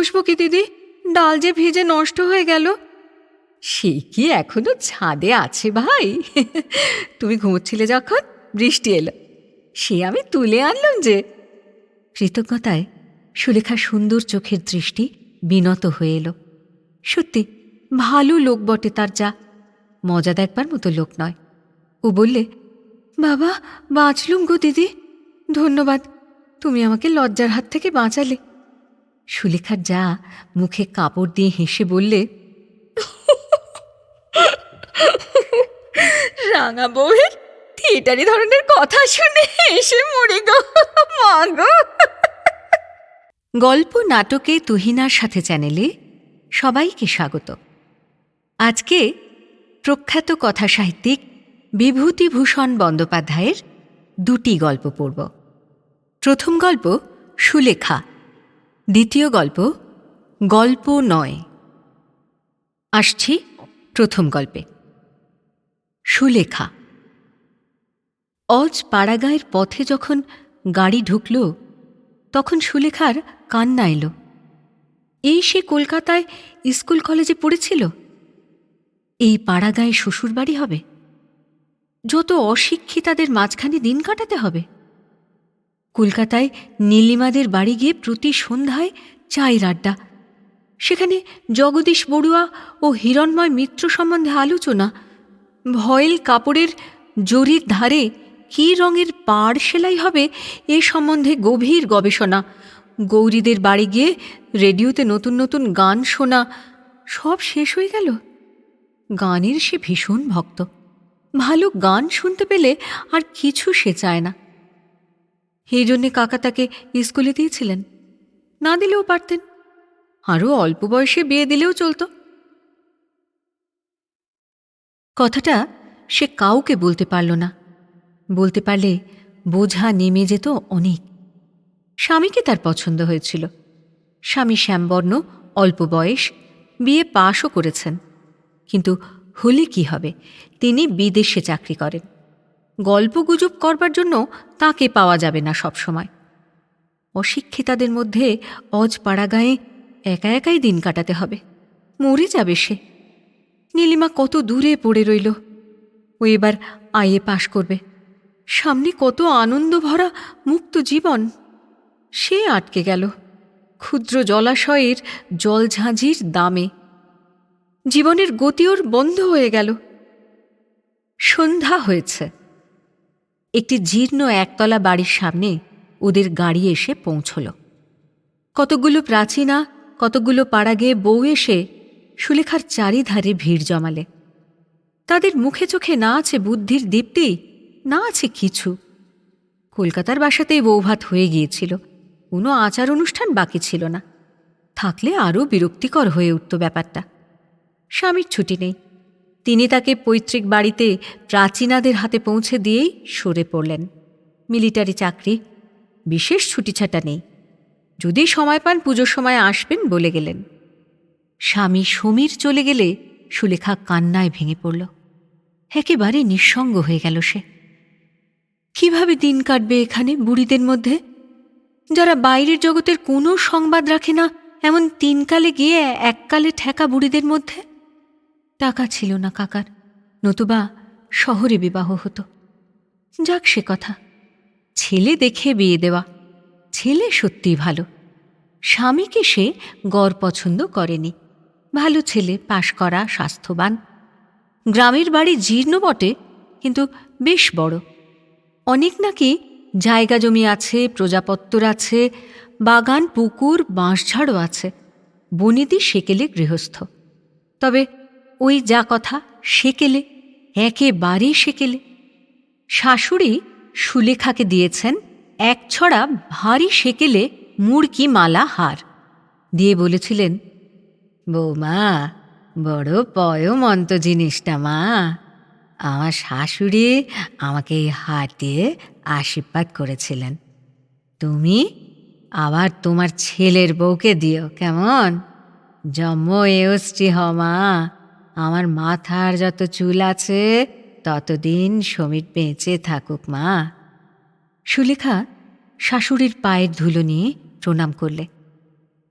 বসবো কি, দিদি? ডাল যে ভিজে নষ্ট হয়ে গেল। সে কি এখনও ছাদে আছে ভাই? তুমি ঘুমোচ্ছিলে যখন? বৃষ্টি এলো। সে আমি তুলে আনলাম যে। কৃতজ্ঞতায় সুলেখা সুন্দর চোখের দৃষ্টি বিনত হয়ে এলো। সত্যি, ভালো লোক বটে তার যা। মজা দেখবার মতো লোক নয়। ও বললে, বাবা, বাঁচলুম গো দিদি। ধন্যবাদ। তুমি আমাকে লজ্জার হাত থেকে বাঁচালে। সুলেখার যা মুখে কাপড় দিয়ে হেসে বললে, রাঙা বউয়ের থিয়েটারি ধরনের কথা শুনে হেসে মরে গো গল্প নাটকে তুহিনার সাথে চ্যানেলে সবাইকে স্বাগত। আজকে প্রখ্যাত কথা সাহিত্যিক বিভূতিভূষণ বন্দ্যোপাধ্যায়ের দুটি গল্প পড়ব। প্রথম গল্প সুলেখা দ্বিতীয় গল্প গল্প নয়। আসছি প্রথম গল্পে। সুলেখা। অজ পাড়াগাঁয়ের পথে যখন গাড়ি ঢুকল, তখন সুলেখার কান্না এলো। এই সে কলকাতায় স্কুল কলেজে পড়েছিল? এই পাড়াগাঁয়ে শ্বশুরবাড়ি হবে? যত অশিক্ষিতাদের মাঝখানে দিন কাটাতে হবে? কলকাতায় নীলিমাদের বাড়ি গিয়ে প্রতি সন্ধ্যায় চায়ের আড্ডা। সেখানে জগদীশ বড়ুয়া ও হিরণময় মিত্র সম্বন্ধে আলোচনা। ভয়েল কাপড়ের জরির ধারে কী রঙের পাড় সেলাই হবে এ সম্বন্ধে গভীর গবেষণা। গৌরীদের বাড়ি গিয়ে রেডিওতে নতুন নতুন গান শোনা, সব শেষ হয়ে গেল। গানের সে ভীষণ ভক্ত। ভালো গান শুনতে পেলে আর কিছু সে চায় না। এই জন্যে কাকা তাকে স্কুলে দিয়েছিলেন। না দিলেও পারতেন। আরও অল্প বয়সে বিয়ে দিলেও চলত। কথাটা সে কাউকে বলতে পারল না। বলতে পারলে বোঝা নেমে যেত অনেক। স্বামীকে তার পছন্দ হয়েছিল। স্বামী শ্যামবর্ণ, অল্প বয়স, বিয়ে পাশও করেছেন। কিন্তু হলে কি হবে? তিনি বিদেশে চাকরি করেন। গল্পগুজব করবার জন্য তাকে পাওয়া যাবে না সবসময়। অশিক্ষিতাদের মধ্যে অজ পাড়াগাঁয়ে একা একাই দিন কাটাতে হবে। মরে যাবে সে। নীলিমা কত দূরে পড়ে রইল। ও এবার আইয়ে পাশ করবে। সামনে কত আনন্দ ভরা মুক্ত জীবন। সে আটকে গেল ক্ষুদ্র জলাশয়ের জলঝাঁঝির দামে। জীবনের গতি ওর বন্ধ হয়ে গেল। সন্ধ্যা হয়েছে। একটি জীর্ণ একতলা বাড়ির সামনে ওদের গাড়ি এসে পৌঁছল। কতগুলো প্রাচীনা কতগুলো পাড়া গিয়ে বউ এসে সুলেখার চারিধারে ভিড় জমালে। তাদের মুখে চোখে না আছে বুদ্ধির দীপ্তি, না আছে কিছু। কলকাতার বাসাতেই বৌভাত হয়ে গিয়েছিল। কোনো আচার অনুষ্ঠান বাকি ছিল না। থাকলে আরও বিরক্তিকর হয়ে উঠত ব্যাপারটা। স্বামীর ছুটি নেই। তিনি তাকে পৈতৃক বাড়িতে প্রাচীনাদের হাতে পৌঁছে দিয়েই সরে পড়লেন। মিলিটারি চাকরি, বিশেষ ছুটিছাটা নেই। যদি সময় পান পুজোর সময় আসবেন বলে গেলেন। স্বামী সমীর চলে গেলে সুলেখা কান্নায় ভেঙে পড়ল। একেবারে নিঃসঙ্গ হয়ে গেল সে। কীভাবে দিন কাটবে এখানে বুড়িদের মধ্যে? যারা বাইরের জগতের কোনো সংবাদ রাখে না, এমন তিনকালে গিয়ে এককালে ঠেকা বুড়িদের মধ্যে? টাকা ছিল না কাকার। নতুবা শহরে বিবাহ হতো। যাক সে কথা। ছেলে দেখে বিয়ে দেওয়া। ছেলে সত্যিই ভালো। স্বামীকে সে গড় পছন্দ করেনি। ভালো ছেলে, পাশ করা, স্বাস্থ্যবান। গ্রামের বাড়ি জীর্ণ বটে, কিন্তু বেশ বড়। অনেক নাকি জায়গা জমি আছে, প্রজাপত্তর আছে, বাগান, পুকুর, বাঁশঝাড়ও আছে। বনিদি সেকেলে গৃহস্থ। তবে ওই যা কথা সেকেলে একেবারেই সেকেলে। শাশুড়ি সুলেখাকে দিয়েছেন এক ছড়া ভারী সেকেলে মুড়কি মালা হার। দিয়ে বলেছিলেন, বৌমা, বড় পয়মন্ত জিনিসটা মা। আমার শাশুড়ি আমাকে এই হার দিয়ে আশীর্বাদ করেছিলেন। তুমি আবার তোমার ছেলের বউকে দিও, কেমন? জন্ম এওষ্টি হ মা। আমার মাথার যত চুল আছে, ততদিন সমীর বেঁচে থাকুক, মা। সুলেখা শাশুড়ির পায়ের ধুলো নিয়ে প্রণাম করলে।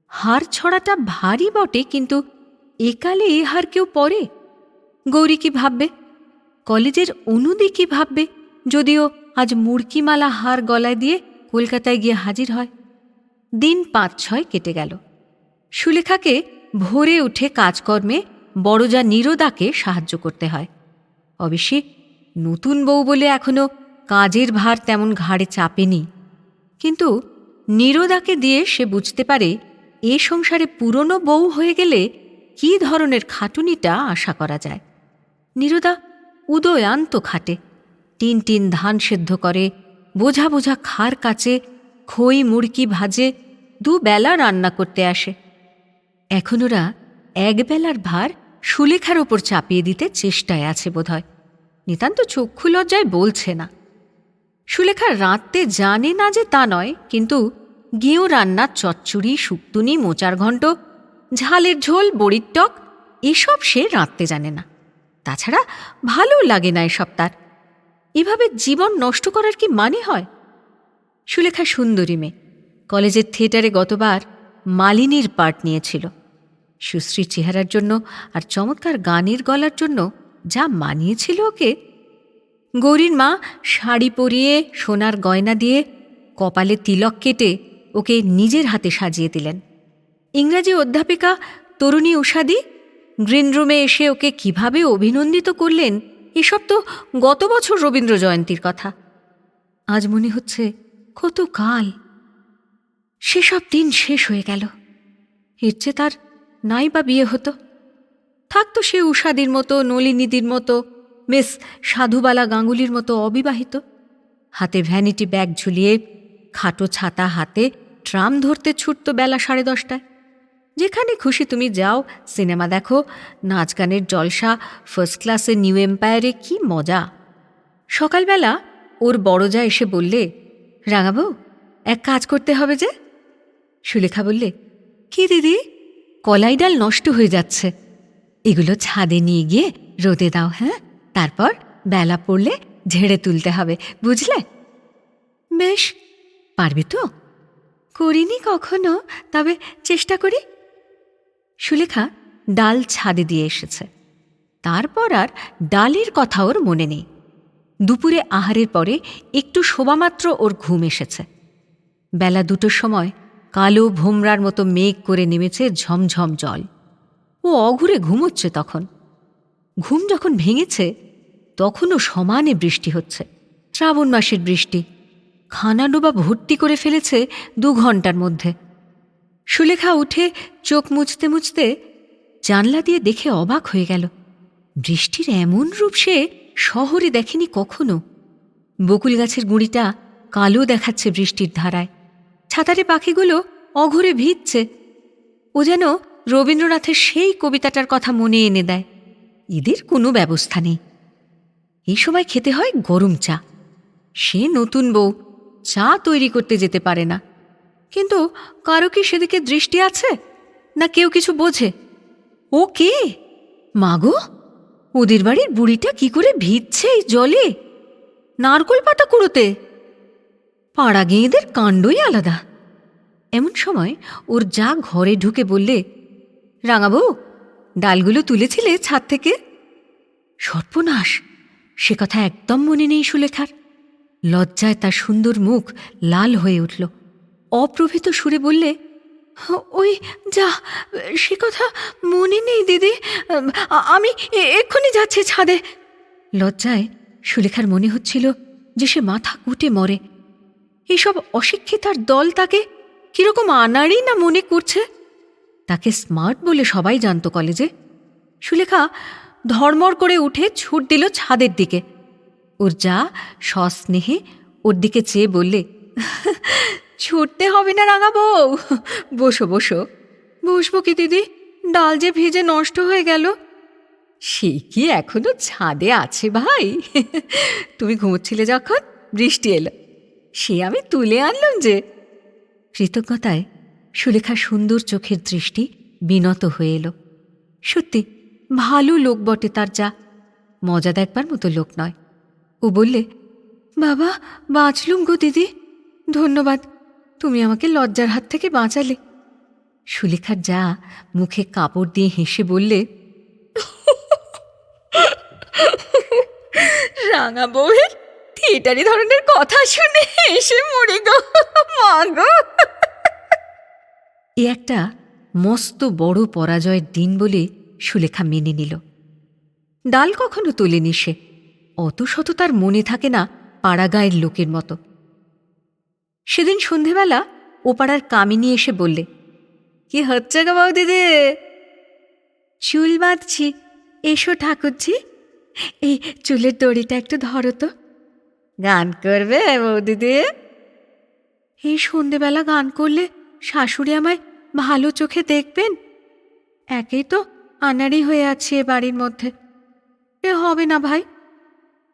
হার ছড়াটা ভারী বটে, কিন্তু একালে এ হার কেউ পরে? গৌরী কি ভাববে? কলেজের অনুদি কি ভাববে? যদিও আজ মুড়কিমালা হার গলায় দিয়ে কলকাতায় গিয়ে হাজির হয়। দিন পাঁচ ছয় কেটে গেল। সুলেখাকে ভোরে উঠে কাজকর্মে বড়জা নীরদাকে সাহায্য করতে হয়। অবশ্যই নতুন বউ বলে এখনও কাজের ভার তেমন ঘাড়ে চাপেনি। কিন্তু নীরদাকে দিয়ে সে বুঝতে পারে এ সংসারে পুরনো বউ হয়ে গেলে কী ধরনের খাটুনিটা আশা করা যায়। নীরদা উদয়ান্ত খাটে তিন তিন ধান সেদ্ধ করে, বোঝা বোঝা খার কাচে, খই মুড়কি ভাজে, দুবেলা রান্না করতে আসে। এখন ওরা একবেলার ভার সুলেখার ওপর চাপিয়ে দিতে চেষ্টায় আছে বোধহয়। নিতান্ত চক্ষু লজ্জায় বলছে না। সুলেখা রাঁধতে জানে না যে তা নয়, কিন্তু গিয়েও রান্নার চচ্চড়ি, শুক্তুনি, মোচার ঘণ্ট, ঝালের ঝোল, বড়ির টক, এসব সে রাঁধতে জানে না। তাছাড়া ভালো লাগে না এসব তার। এভাবে জীবন নষ্ট করার কি মানে হয়? সুলেখা সুন্দরী মেয়ে। কলেজের থিয়েটারে গতবার মালিনীর পার্ট নিয়েছিল। সুশ্রী চেহারার জন্য আর চমৎকার গানের গলার জন্য যা মানিয়েছিল ওকে। গৌরীর মা শাড়ি পরিয়ে সোনার গয়না দিয়ে কপালে তিলক কেটে ওকে নিজের হাতে সাজিয়ে দিলেন। ইংরাজি অধ্যাপিকা তরুণী উষাদি গ্রিন রুমে এসে ওকে কীভাবে অভিনন্দিত করলেন, এসব তো গত বছর রবীন্দ্র জয়ন্তীর কথা। আজ মনে হচ্ছে কত কাল সেসব দিন শেষ হয়ে গেল। এর চেয়ে তার নাই বা বিয়ে হতো। থাকতো সে উষাদির মতো, নলিনীদির মতো, মিস সাধুবালা গাঙ্গুলির মতো অবিবাহিত। হাতে ভ্যানিটি ব্যাগ ঝুলিয়ে খাটো ছাতা হাতে ট্রাম ধরতে ছুটত বেলা সাড়ে দশটায়। যেখানে খুশি তুমি যাও, সিনেমা দেখো, নাচ গানের জলসা, ফার্স্ট ক্লাসে নিউ এম্পায়ারে কি মজা। সকালবেলা ওর বড়জা এসে বললে, রাঙাবো, এক কাজ করতে হবে যে? সুলেখা বললে, কি দিদি? কলাই ডাল নষ্ট হয়ে যাচ্ছে। এগুলো ছাদে নিয়ে গিয়ে রোদে দাও হ্যাঁ? তারপর বেলা পড়লে ঝেড়ে তুলতে হবে, বুঝলে? বেশ, পারবি তো? করিনি কখনো, তবে চেষ্টা করি। সুলেখা ডাল ছাদে দিয়ে এসেছে। তারপর আর ডালের কথা ওর মনে নেই। দুপুরে আহারের পরে একটু শোবামাত্র ওর ঘুম এসেছে। বেলা দুটোর সময় কালো ভোমরার মতো মেঘ করে নেমেছে ঝমঝম জল। ও অঘুরে ঘুমোচ্ছে তখন। ঘুম যখন ভেঙেছে, তখনও সমানে বৃষ্টি হচ্ছে। শ্রাবণ মাসের বৃষ্টি। খানাডোবা ভর্তি করে ফেলেছে দু ঘণ্টার মধ্যে। সুলেখা উঠে চোখ মুছতে মুছতে জানলা দিয়ে দেখে অবাক হয়ে গেল। বৃষ্টির এমন রূপ সে শহরে দেখেনি কখনো। বকুল গাছের গুঁড়িটা কালো দেখাচ্ছে বৃষ্টির ধারায়। ছাতারে পাখিগুলো অঘরে ভিজছে। ও যেন রবীন্দ্রনাথের সেই কবিতাটার কথা মনে এনে দেয়। এদের কোনো ব্যবস্থা নেই। এই সময় খেতে হয় গরম চা। সে নতুন বউ, চা তৈরি করতে যেতে পারে না। কিন্তু কারও কি সেদিকে দৃষ্টি আছে? না কেউ কিছু বোঝে? ও কে? মাগো ওদের বাড়ির বুড়িটা কি করে ভিজছে এই জলে? নারকোল পাতা কুড়োতে? পাড়া গেঁয়েদের কাণ্ডই আলাদা। এমন সময় ওর যা ঘরে ঢুকে বললে, রাঙাবো, ডালগুলো তুলেছিলে ছাদ থেকে? সর্বনাশ, সে কথা একদম মনে নেই সুলেখার। লজ্জায় তার সুন্দর মুখ লাল হয়ে উঠল। অপ্রভৃত সুরে বললে, ওই যা, সে কথা মনে নেই দিদি, আমি এক্ষুনি যাচ্ছি ছাদে। লজ্জায় সুলেখার মনে হচ্ছিল যে সে মাথা কুটে মরে। এইসব অশিক্ষিতার দল তাকে কীরকম আনাড়ি না মনে করছে? তাকে স্মার্ট বলে সবাই জানত কলেজে। সুলেখা ধর্মর করে উঠে ছুট দিল ছাদের দিকে। ওর যা সস্নেহে ওর দিকে চেয়ে বললে, ছুটতে হবে না রাঙা বউ। বসো বসো। বসবো কি দিদি? ডাল যে ভিজে নষ্ট হয়ে গেল। সে কি এখনও ছাদে আছে ভাই? তুমি ঘুমোচ্ছিলে যখন? বৃষ্টি এলো। সে আমি তুলে আনলাম যে। কৃতজ্ঞতায় সুলেখা সুন্দর চোখের দৃষ্টি বিনত হয়ে এলো। সত্যি, ভালো লোক বটে তার যা। মজা দেখবার মতো লোক নয়। ও বললে, বাবা, বাঁচলুম গো দিদি। ধন্যবাদ, তুমি আমাকে লজ্জার হাত থেকে বাঁচালে। সুলেখার যা মুখে কাপড় দিয়ে হেসে বললে, রাঙা বউয়ের থিয়েটারি ধরনের কথা শুনে এসে মরে গো। মা এ একটা মস্ত বড় পরাজয়ের দিন বলে সুলেখা মেনে নিল। ডাল কখনো তোলেনি সে। অত শত তার মনে থাকে না পাড়াগাঁয়ের লোকের মতো। সেদিন সন্ধেবেলা ও পাড়ার কামিনী এসে বললে, কি হচ্ছে গো বৌদিদি চুল বাঁধছি। এসো ঠাকুরজি। এই চুলের দড়িটা একটু ধরো তো। গান করবে বৌদিদি এই সন্ধেবেলা গান করলে শাশুড়ি আমায় ভালো চোখে দেখবেন? একেই তো আনাড়ি হয়ে আছে এ বাড়ির মধ্যে। এ হবে না ভাই।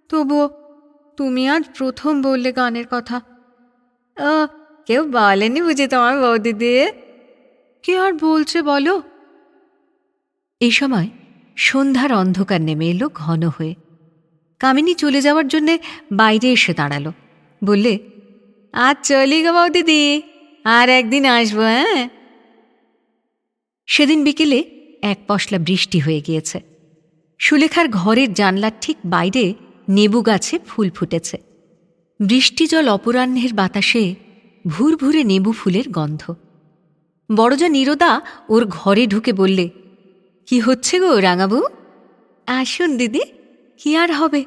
তবুও তুমি আজ প্রথম বললে গানের কথা। ও কেউ বলেনি বুঝি তোমার বৌদি দিয়ে কে আর বলছে বলো? এই সময় সন্ধ্যার অন্ধকার নেমে এলো ঘন হয়ে। কামিনী চলে যাওয়ার জন্যে বাইরে এসে দাঁড়াল। বললে, আজ চলি গো দিদি আর একদিন আসব হ্যাঁ? সেদিন বিকেলে এক পশলা বৃষ্টি হয়ে গিয়েছে। সুলেখার ঘরের জানলার ঠিক বাইরে নেবু গাছে ফুল ফুটেছে। বৃষ্টি জল অপরাহ্নের বাতাসে ভুরভুরে নেবু ফুলের গন্ধ। বড়জা নীরদা ওর ঘরে ঢুকে বললে, কি হচ্ছে গো রাঙাবু? আসুন দিদি কি আর হবে?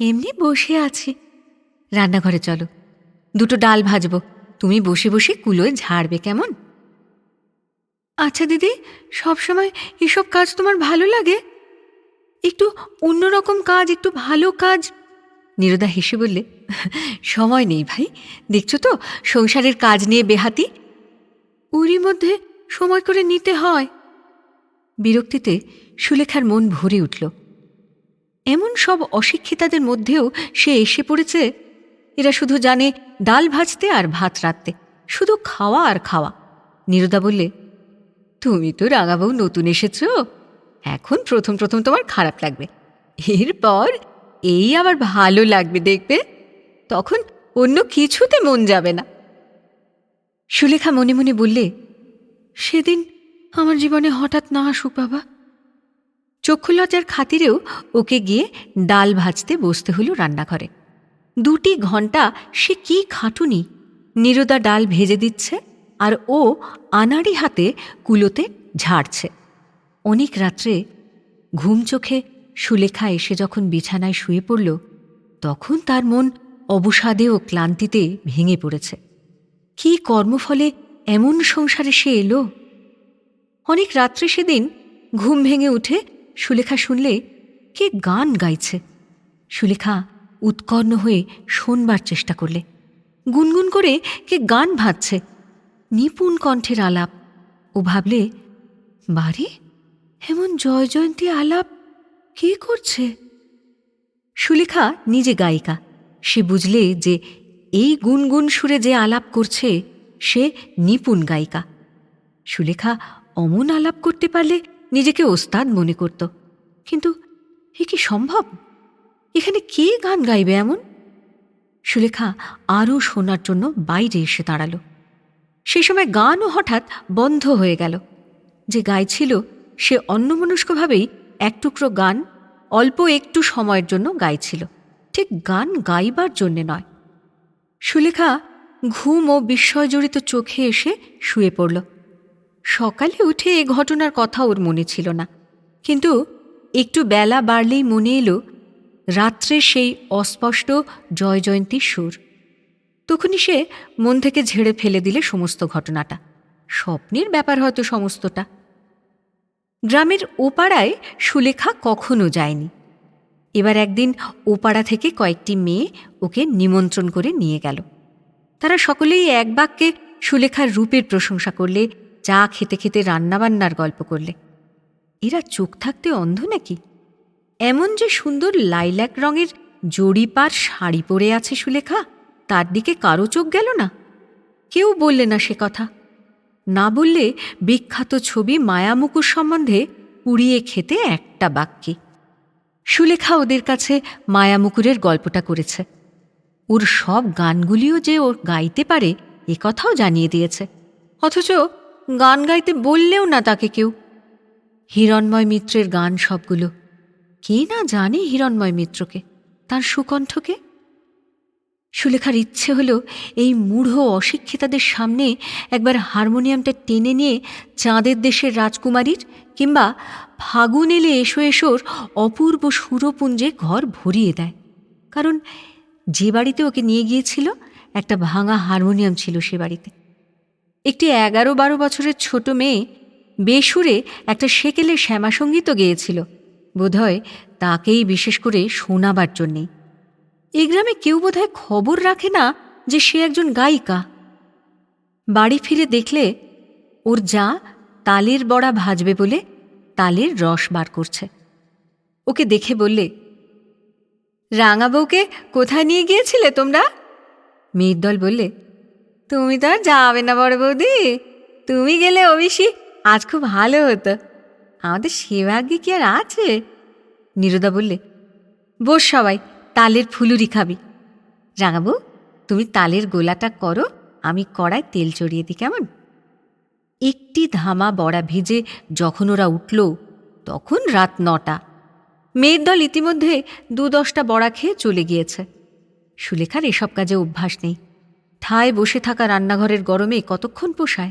এমনি বসে আছি। রান্নাঘরে চলো। দুটো ডাল ভাজবো। তুমি বসে বসে কুলোয় ঝাড়বে কেমন? আচ্ছা দিদি, সবসময় এসব কাজ তোমার ভালো লাগে? একটু অন্যরকম কাজ, একটু ভালো কাজ? নীরদা হেসে বললে, সময় নেই ভাই। দেখছ তো, সংসারের কাজ নিয়ে বেহাতি? উরি মধ্যে সময় করে নিতে হয়। বিরক্তিতে সুলেখার মন ভরে উঠল। এমন সব অশিক্ষিতাদের মধ্যেও সে এসে পড়েছে। এরা শুধু জানে ডাল ভাজতে আর ভাত রাঁধতে, শুধু খাওয়া আর খাওয়া। নীরদা বললে, তুমি তো রাঙাবউ নতুন এসেছ। এখন প্রথম প্রথম তোমার খারাপ লাগবে। এরপর এই আবার ভালো লাগবে দেখবে। তখন অন্য কিছুতে মন যাবে না। সুলেখা মনে মনে বললে, সেদিন আমার জীবনে হঠাৎ না আসুক বাবা। চক্ষুলজ্জার খাতিরেও ওকে গিয়ে ডাল ভাজতে বসতে হলো রান্নাঘরে। দুটি ঘণ্টা সে কি খাটুনি? নিরুদা ডাল ভেজে দিচ্ছে আর ও আনাড়ি হাতে কুলোতে ঝাড়ছে। অনেক রাত্রে ঘুম চোখে সুলেখা এসে যখন বিছানায় শুয়ে পড়ল, তখন তার মন অবসাদে ও ক্লান্তিতে ভেঙে পড়েছে। কি কর্মফলে এমন সংসারে সে এলো? অনেক রাত্রে সেদিন ঘুম ভেঙে উঠে সুলেখা শুনলে কে গান গাইছে? সুলেখা উৎকর্ণ হয়ে শোনবার চেষ্টা করলে। গুনগুন করে কে গান ভাজছে? নিপুণ কণ্ঠের আলাপ। ও ভাবলে, বারে, এমন জয় জয়ন্তী আলাপ কে করছে? সুলেখা নিজে গায়িকা। সে বুঝলে যে এই গুনগুন সুরে যে আলাপ করছে, সে নিপুণ গায়িকা। সুলেখা অমন আলাপ করতে পারলে নিজেকে ওস্তাদ মনে করত। কিন্তু এ কি সম্ভব? এখানে কে গান গাইবে এমন? সুলেখা আরও শোনার জন্য বাইরে এসে দাঁড়াল। সেই সময় গানও হঠাৎ বন্ধ হয়ে গেল। যে গাইছিল, সে অন্যমনস্কভাবেই এক টুকরো গান অল্প একটু সময়ের জন্য গাইছিল। ঠিক গান গাইবার জন্যে নয়। সুলেখা ঘুম ও বিস্ময়জড়িত চোখে এসে শুয়ে পড়ল। সকালে উঠে এ ঘটনার কথা ওর মনে ছিল না। কিন্তু একটু বেলা বাড়লেই মনে এলো, রাত্রে সেই অস্পষ্ট জয়জয়ন্তীর সুর। তখনই সে মন থেকে ঝেড়ে ফেলে দিলে সমস্ত ঘটনাটা। স্বপ্নের ব্যাপার হয়তো সমস্তটা। গ্রামের ওপাড়ায় সুলেখা কখনো যায়নি। এবার একদিন ওপাড়া থেকে কয়েকটি মেয়ে ওকে নিমন্ত্রণ করে নিয়ে গেল। তারা সকলেই এক বাক্যে সুলেখার রূপের প্রশংসা করলে চা খেতে খেতে রান্নাবান্নার গল্প করলে। এরা চোখ থাকতে অন্ধ নাকি? এমন যে সুন্দর লাইল্যাক রঙের জড়িপার শাড়ি পরে আছে সুলেখা, তার দিকে কারও চোখ গেল না? কেউ বললে না সে কথা। না বললে বিখ্যাত ছবি মায়ামুকুর সম্বন্ধে পুড়িয়ে খেতে একটা বাক্যে। সুলেখা ওদের কাছে মায়ামুকুরের গল্পটা করেছে। ওর সব গানগুলিও যে ও গাইতে পারে, এ কথাও জানিয়ে দিয়েছে। অথচ গান গাইতে বললেও না তাকে কেউ। হিরণময় মিত্রের গান সবগুলো। কে না জানে হিরণময় মিত্রকে? তার সুকণ্ঠকে? সুলেখার ইচ্ছে হলো এই মূঢ় অশিক্ষিতাদের সামনে একবার হারমোনিয়ামটা টেনে নিয়ে চাঁদের দেশের রাজকুমারীর কিংবা ফাগুন এলে এসো এসোর অপূর্ব সুরপুঞ্জে ঘর ভরিয়ে দেয়। কারণ যে বাড়িতে ওকে নিয়ে গিয়েছিল, একটা ভাঙা হারমোনিয়াম ছিল সে বাড়িতে। একটি এগারো বারো বছরের ছোট মেয়ে বেসুরে একটা সেকেলের শ্যামাসঙ্গীতও গেয়েছিল। বোধহয় তাকেই বিশেষ করে শোনাবার জন্যে। এই গ্রামে কেউ বোধহয় খবর রাখে না যে সে একজন গায়িকা। বাড়ি ফিরে দেখলে ওর যা তালের বড়া ভাজবে বলে তালের রস বার করছে। ওকে দেখে বললে, রাঙা বউকে কোথায় নিয়ে গিয়েছিলে তোমরা? মেয়ের দল বললে তুমি তো আর যাবে না বড় বৌদি। তুমি গেলে অবশ্যই আজ খুব ভালো হতো। আমাদের সে ভাগ্যে কি আর আছে? নিরুদা বললে, বস সবাই, তালের ফুলুরি খাবি। রাঙাবু, তুমি তালের গোলাটা করো, আমি কড়ায় তেল চড়িয়ে দিই, কেমন? একটি ধামা বড়া ভেজে যখন ওরা উঠল, তখন রাত নটা। মেয়ের দল ইতিমধ্যে দু দশটা বড়া খেয়ে চলে গিয়েছে। সুলেখার এসব কাজে অভ্যাস নেই। ঠায় বসে থাকা রান্নাঘরের গরমে কতক্ষণ পোষায়?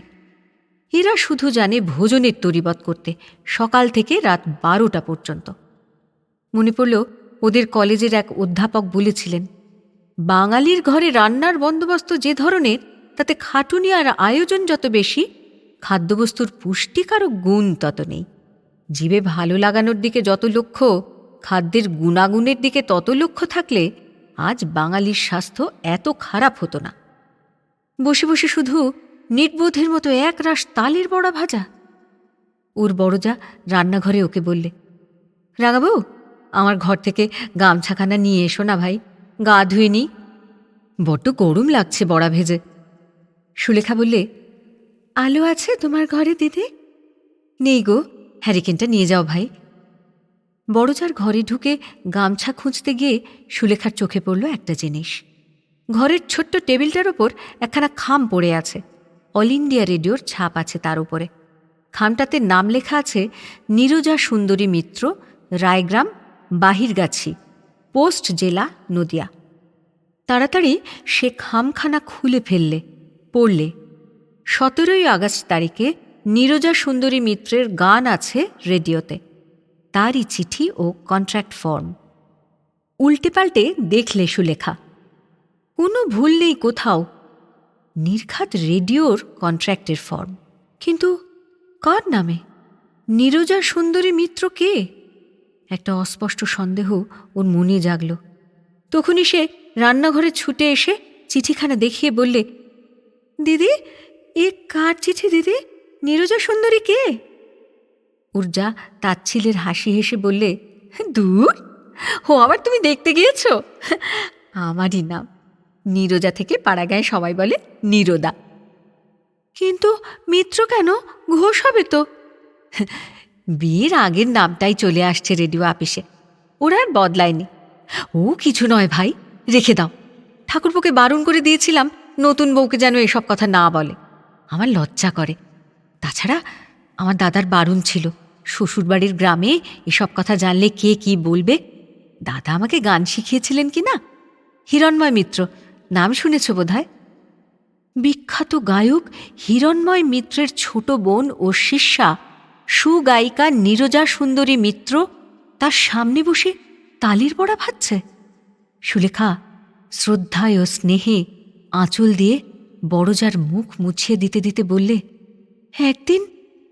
এরা শুধু জানে ভোজনের তরিবত করতে, সকাল থেকে রাত বারোটা পর্যন্ত। মনে পড়ল ওদের কলেজের এক অধ্যাপক বলেছিলেন, বাঙালির ঘরে রান্নার বন্দোবস্ত যে ধরনের, তাতে খাটুনি আর আয়োজন যত বেশি, খাদ্যবস্তুর পুষ্টিকারক গুণ তত নেই। জীবে ভালো লাগানোর দিকে যত লক্ষ্য, খাদ্যের গুণাগুণের দিকে তত লক্ষ্য থাকলে আজ বাঙালির স্বাস্থ্য এত খারাপ হতো না। বসে বসে শুধু নির্বোধের মতো এক রাস তালের বড়া ভাজা। ওর বড়জা রান্নাঘরে ওকে বললে, রাঙাবু, আমার ঘর থেকে গামছাখানা নিয়ে এসো না ভাই, গা ধুয়ে নি। বড্ড গরম লাগছে বড়া ভেজে। সুলেখা বললে, আলো আছে তোমার ঘরে দিদি? নেই গো, হ্যারিকেনটা নিয়ে যাও ভাই। বড়জার ঘরে ঢুকে গামছা খুঁজতে গিয়ে সুলেখার চোখে পড়ল একটা জিনিস। ঘরের ছোট্ট টেবিলটার ওপর একখানা খাম পড়ে আছে। অল ইন্ডিয়া রেডিওর ছাপ আছে তার উপরে। খামটাতে নাম লেখা আছে, নীরজা সুন্দরী মিত্র, রায়গ্রাম, বাহিরগাছি, পোস্ট জেলা, নদিয়া। তাড়াতাড়ি সে খামখানা খুলে ফেললে, পড়লে, সতেরোই আগস্ট তারিখে নীরজা সুন্দরী মিত্রের গান আছে রেডিওতে। তারই চিঠি ও কন্ট্রাক্ট ফর্ম। উল্টে পাল্টে দেখলে সুলেখা কোনো ভুল নেই কোথাও। নির্ঘাত রেডিওর কন্ট্রাক্টের ফর্ম। কিন্তু কার নামে? নীরজা সুন্দরী মিত্র কে? একটা অস্পষ্ট সন্দেহ ওর মনে জাগল। তখনই সে রান্নাঘরে ছুটে এসে চিঠিখানা দেখিয়ে বললে, দিদি, এ কার চিঠি দিদি? নীরজা সুন্দরী কে? যা তাচ্ছিলের হাসি হেসে বললে, দূর? ও আবার তুমি দেখতে গিয়েছ? আমারই নাম। নীরজা থেকে পাড়াগায় সবাই বলে নীরদা। কিন্তু মিত্র কেন? ঘোষ হবে তো। বিয়ের আগের নামটাই চলে আসছে রেডিও আপিসে। ওরা আর বদলায়নি। ও কিছু নয় ভাই, রেখে দাও। ঠাকুরপোকে বারণ করে দিয়েছিলাম, নতুন বউকে যেন এসব কথা না বলে। আমার লজ্জা করে। তাছাড়া আমার দাদার বারণ ছিল। শ্বশুরবাড়ির গ্রামে এসব কথা জানলে কে কি বলবে? দাদা আমাকে গান শিখিয়েছিলেন কি না? হিরণময় মিত্র নাম শুনেছ বোধহয়? বিখ্যাত গায়ক হিরণময় মিত্রের ছোট বোন ও শিষ্যা সুগায়িকা নীরজা সুন্দরী মিত্র তার সামনে বসে তালির বড়া ভাজছে। সুলেখা, শ্রদ্ধায় ও স্নেহে আঁচল দিয়ে বড়জার মুখ মুছিয়ে দিতে দিতে বললে, একদিন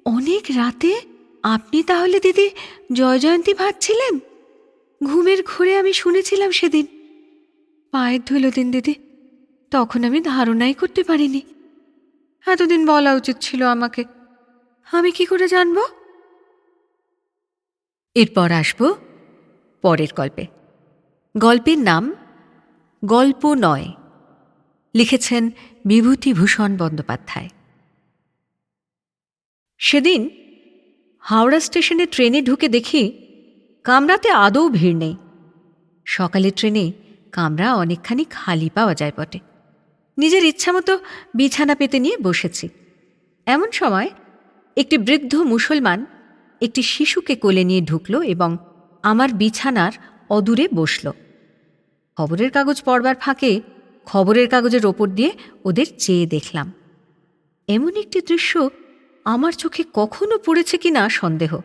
অনেক রাতে আপনি তাহলে দিদি জয়জয়ন্তী ভাবছিলেন ঘুমের ঘুরে আমি শুনেছিলাম সেদিন। পায়ের ধুলো দিন দিদি। তখন আমি ধারণাই করতে পারিনি। এতদিন বলা উচিত ছিল আমাকে। আমি কি করে জানব? এরপর আসব পরের গল্পে। গল্পের নাম গল্প নয়। লিখেছেন বিভূতিভূষণ বন্দ্যোপাধ্যায়। সেদিন হাওড়া স্টেশনে ট্রেনে ঢুকে দেখি কামরাতে আদৌ ভিড় নেই। সকালের ট্রেনে কামরা অনেকখানি খালি পাওয়া যায় বটে। নিজের ইচ্ছামতো বিছানা পেতে নিয়ে বসেছি। এমন সময় একটি বৃদ্ধ মুসলমান একটি শিশুকে কোলে নিয়ে ঢুকল এবং আমার বিছানার অদূরে বসল। খবরের কাগজ পড়বার ফাঁকে খবরের কাগজের ওপর দিয়ে ওদের চেয়ে দেখলাম। এমন একটি দৃশ্য আমার চোখে কখনো পড়েছে কি না সন্দেহ।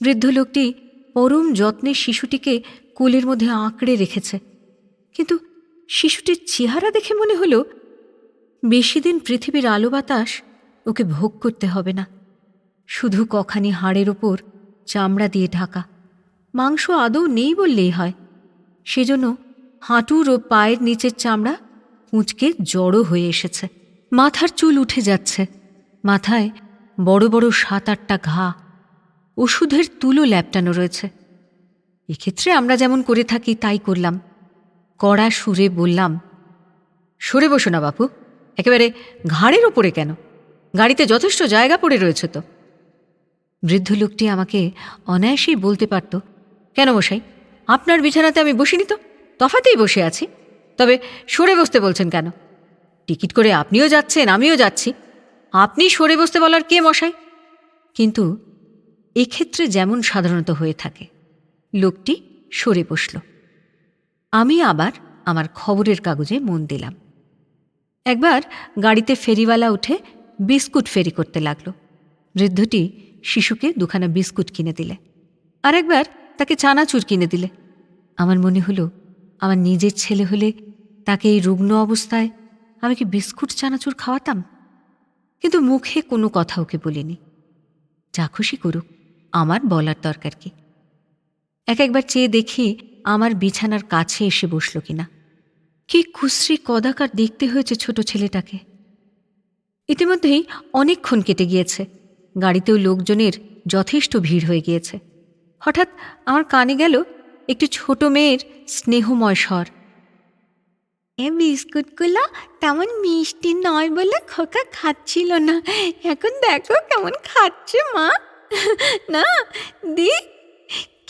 বৃদ্ধ লোকটি পরম যত্নে শিশুটিকে কোলের মধ্যে আঁকড়ে রেখেছে। কিন্তু শিশুটির চেহারা দেখে মনে হলো বেশি দিন পৃথিবীর আলো বাতাস ওকে ভোগ করতে হবে না। শুধু কখানি হাড়ের ওপর চামড়া দিয়ে ঢাকা। মাংস আদৌ নেই বললেই হয়। সেজন্য হাঁটুর ও পায়ের নিচের চামড়া উঁচকে জড়ো হয়ে এসেছে। মাথার চুল উঠে যাচ্ছে। মাথায় বড় বড় সাত আটটা ঘা। ওষুধের তুলো ল্যাপটানো রয়েছে। এক্ষেত্রে আমরা যেমন করে থাকি, তাই করলাম। কড়া সুরে বললাম, সরে বসো না বাপু, একেবারে ঘাড়ের ওপরে কেন? গাড়িতে যথেষ্ট জায়গা পড়ে রয়েছে তো। বৃদ্ধ লোকটি আমাকে অনায়াসেই বলতে পারত, কেন মশাই, আপনার বিছানাতে আমি বসিনি তো? তফাতেই বসে আছি। তবে সরে বসতে বলছেন কেন? টিকিট করে আপনিও যাচ্ছেন, আমিও যাচ্ছি। আপনি সরে বসতে বলার কে মশাই? কিন্তু এক্ষেত্রে যেমন সাধারণত হয়ে থাকে, লোকটি সরে বসল। আমি আবার আমার খবরের কাগজে মন দিলাম। একবার গাড়িতে ফেরিওয়ালা উঠে বিস্কুট ফেরি করতে লাগল। বৃদ্ধটি শিশুকে দুখানা বিস্কুট কিনে দিলে আর একবার তাকে চানাচুর কিনে দিলে। আমার মনে হলো, আমার নিজের ছেলে হলে তাকে এই রুগ্ন অবস্থায় আমি কি বিস্কুট চানাচুর খাওয়াতাম? কিন্তু মুখে কোনো কথা ওকে বলিনি। যা খুশি করুক, আমার বলার দরকার কি? এক একবার চেয়ে দেখি আমার বিছানার কাছে এসে বসল কিনা। কি কুশ্রী কদাকার দেখতে হয়েছে ছোট ছেলেটাকে। ইতিমধ্যেই অনেকক্ষণ কেটে গিয়েছে। গাড়িতেও লোকজনের যথেষ্ট ভিড় হয়ে গিয়েছে। হঠাৎ আমার কানে গেল একটি ছোট মেয়ের স্নেহময় স্বর। এ বিস্কুটগুলো তেমন মিষ্টি নয় বলে খোকা খাচ্ছিল না। এখন দেখো কেমন খাচ্ছে মা। না, দি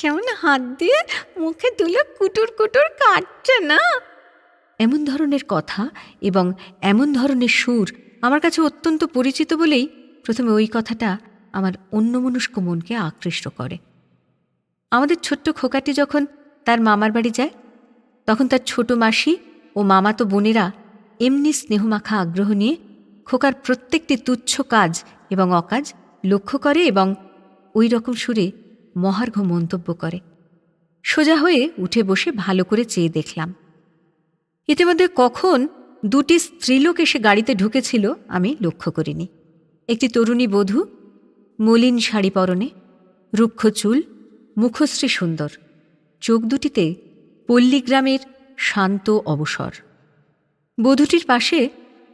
কেমন হাত দিয়ে মুখে তুলে কুটুর কুটুর কাটছে না? এমন ধরনের কথা এবং এমন ধরনের সুর আমার কাছে অত্যন্ত পরিচিত বলেই প্রথমে ওই কথাটা আমার অন্যমনস্ক মনকে আকৃষ্ট করে। আমাদের ছোট্ট খোকাটি যখন তার মামার বাড়ি যায়, তখন তার ছোট মাসি ও মামাতো বোনেরা এমনি স্নেহমাখা আগ্রহ নিয়ে খোকার প্রত্যেকটি তুচ্ছ কাজ এবং অকাজ লক্ষ্য করে এবং ওই রকম সুরে মহার্ঘ মন্তব্য করে। সোজা হয়ে উঠে বসে ভালো করে চেয়ে দেখলাম। ইতিমধ্যে কখন দুটি স্ত্রীলোক এসে গাড়িতে ঢুকেছিল আমি লক্ষ্য করিনি। একটি তরুণী বধূ, মলিন শাড়ি পরনে, রুক্ষ চুল, মুখশ্রী সুন্দর, চোখ দুটিতে পল্লীগ্রামের শান্ত অবসর। বধূটির পাশে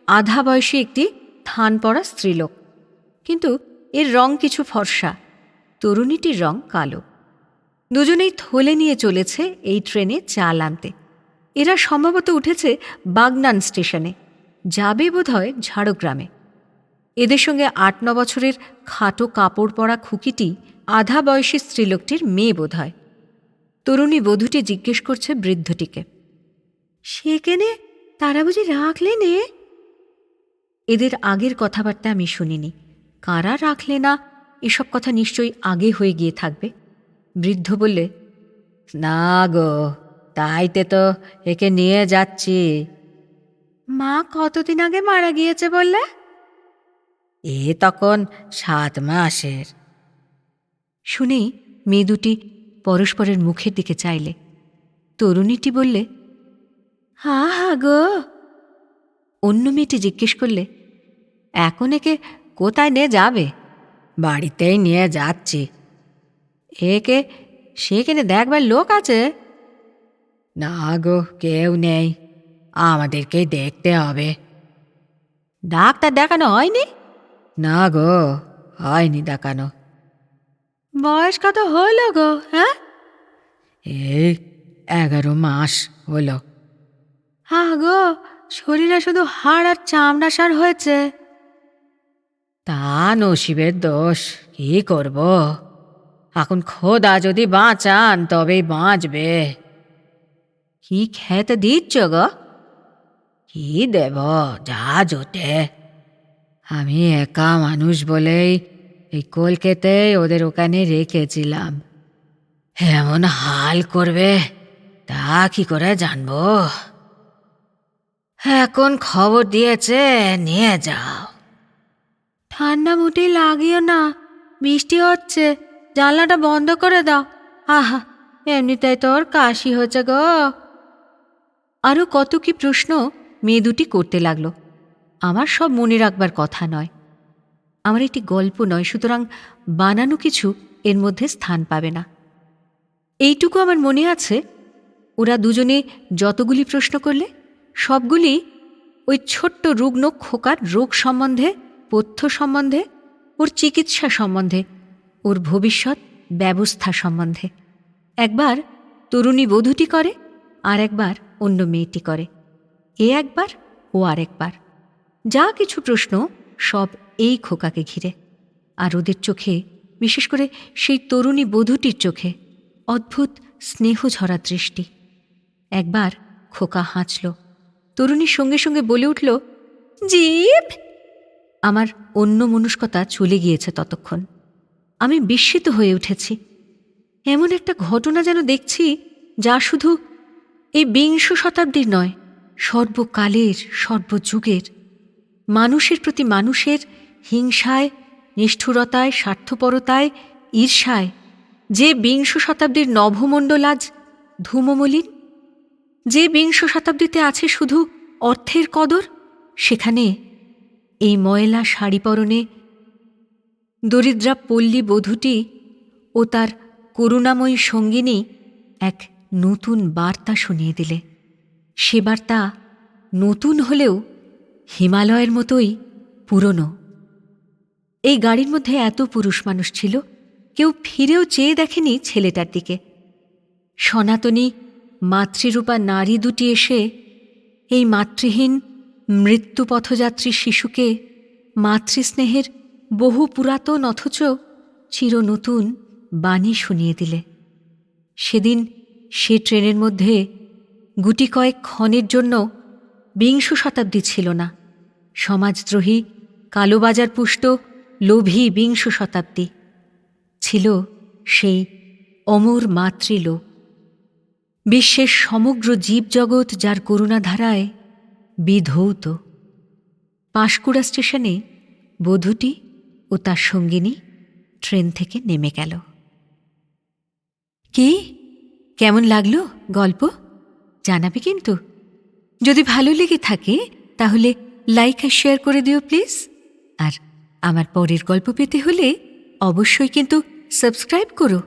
আধা বয়সী একটি থান পড়া স্ত্রীলোক। কিন্তু এর রং কিছু ফর্সা। তরুণীটির রং কালো। দুজনেই থলে নিয়ে চলেছে এই ট্রেনে চাল আনতে। এরা সম্ভবত উঠেছে বাগনান স্টেশনে, যাবে বোধহয় ঝাড়গ্রামে। এদের সঙ্গে আট ন বছরের খাটো কাপড় পরা খুকিটি, আধা বয়সী স্ত্রীলোকটির মেয়ে বোধ হয় তরুণী বধূটি জিজ্ঞেস করছে বৃদ্ধটিকে সেখানে তারা বুঝি রাখলে নে? এদের আগের কথাবার্তা আমি শুনিনি। কারা রাখলে না? এসব কথা নিশ্চয়ই আগে হয়ে গিয়ে থাকবে। বৃদ্ধ বললে, না গো, তাইতে তো একে নিয়ে যাচ্ছি। মা কতদিন আগে মারা গিয়েছে বললে? এ তখন সাত মাসের। শুনেই মেয়ে দুটি পরস্পরের মুখের দিকে চাইলে। তরুণীটি বললে, হা হা গো। অন্য মেয়েটি জিজ্ঞেস করলে, এখন একে কোথায় নিয়ে যাবে? বাড়িতেই নিয়ে যাচ্ছি। একে, সেখানে দেখবার লোক আছে? না গো, কেউ নেই। আমাদেরকেই দেখতে হবে। ডাক্তার দেখানো হয়নি? না গো, হয়নি দেখানো। বয়স কত হলো গো হ্যাঁ? এই এগারো মাস হলো। হা গো, শরীরে শুধু হাড় আর চামড়া সার হয়েছে। তা নসিবের দোষ, কি করব? এখন খোদা যদি বাঁচান, তবেই বাঁচবে। কি খেতে দিচ্ছ গো? কি দেব, যা জোটে। আমি একা মানুষ বলেই এই কলকাতায় ওদের ওখানে রেখেছিলাম। এমন হাল করবে, তা কি করে জানব? এখন খবর দিয়েছে, নিয়ে যাও। ঠান্ডা মুটি লাগিও না। বৃষ্টি হচ্ছে। জানলাটা বন্ধ করে দাও। আহা, এমনিতেই তোর কাশি হচ্ছে গো। আরও কত কি প্রশ্ন মেয়ে দুটি করতে লাগল। আমার সব মনে রাখবার কথা নয়। আমার একটি গল্প নয়, সুতরাং বানানো কিছু এর মধ্যে স্থান পাবে না। এইটুকু আমার মনে আছে। ওরা দুজনে যতগুলি প্রশ্ন করলে, সবগুলি ওই ছোট্ট রুগ্ন খোকার রোগ সম্বন্ধে পথ্য সম্বন্ধে, ওর চিকিৎসা সম্বন্ধে, ওর ভবিষ্যৎ ব্যবস্থা সম্বন্ধে। একবার তরুণী বধূটি করে, আর একবার অন্য মেয়েটি করে। এ একবার, ও আরেকবার যা কিছু প্রশ্ন, সব এই খোকাকে ঘিরে। আর ওদের চোখে, বিশেষ করে সেই তরুণী বধূটির চোখে, অদ্ভুত স্নেহঝরা দৃষ্টি। একবার খোকা হাঁচল। তরুণীর সঙ্গে সঙ্গে বলে উঠল, জীব আমার অন্য মনস্কতা চলে গিয়েছে ততক্ষণ। আমি বিস্মিত হয়ে উঠেছি। এমন একটা ঘটনা যেন দেখছি যা শুধু এই বিংশ শতাব্দীর নয়, সর্বকালের, সর্বযুগের। মানুষের প্রতি মানুষের হিংসায়, নিষ্ঠুরতায়, স্বার্থপরতায়, ঈর্ষায়। যে বিংশ শতাব্দীর নভমণ্ডল আজ ধূমমলিন, যে বিংশ শতাব্দীতে আছে শুধু অর্থের কদর, সেখানে এই ময়লা শাড়ি পরনে দরিদ্রা পল্লী বধূটি ও তার করুণাময়ী সঙ্গিনী এক নতুন বার্তা শুনিয়ে দিলে। সে বার্তা নতুন হলেও হিমালয়ের মতোই পুরনো। এই গাড়ির মধ্যে এত পুরুষ মানুষ ছিল, কেউ ফিরেও চেয়ে দেখেনি ছেলেটার দিকে। সনাতনী মাতৃরূপা নারী দুটি এসে এই মাতৃহীন মৃত্যুপথযাত্রী শিশুকে মাতৃস্নেহের বহু পুরাতন অথচ চিরনতুন বাণী শুনিয়ে দিলে। সেদিন সে ট্রেনের মধ্যে গুটি কয়েক ক্ষণের জন্য বিংশ শতাব্দী ছিল না। সমাজদ্রোহী, কালোবাজার পুষ্ট, লোভী বিংশ শতাব্দী ছিল সেই অমর মাতৃলোক। বিশ্বের সমগ্র জীবজগৎ যার করুণাধারায় বিধৌত। পাঁশকুড়া স্টেশনে বধূটি ও তার সঙ্গিনী ট্রেন থেকে নেমে গেল। কি? কেমন লাগল গল্প? জানাবে কিন্তু। যদি ভালো লেগে থাকে, তাহলে লাইক আর শেয়ার করে দিও প্লিজ। আর আমার পরের গল্প পেতে হলে অবশ্যই কিন্তু সাবস্ক্রাইব করো।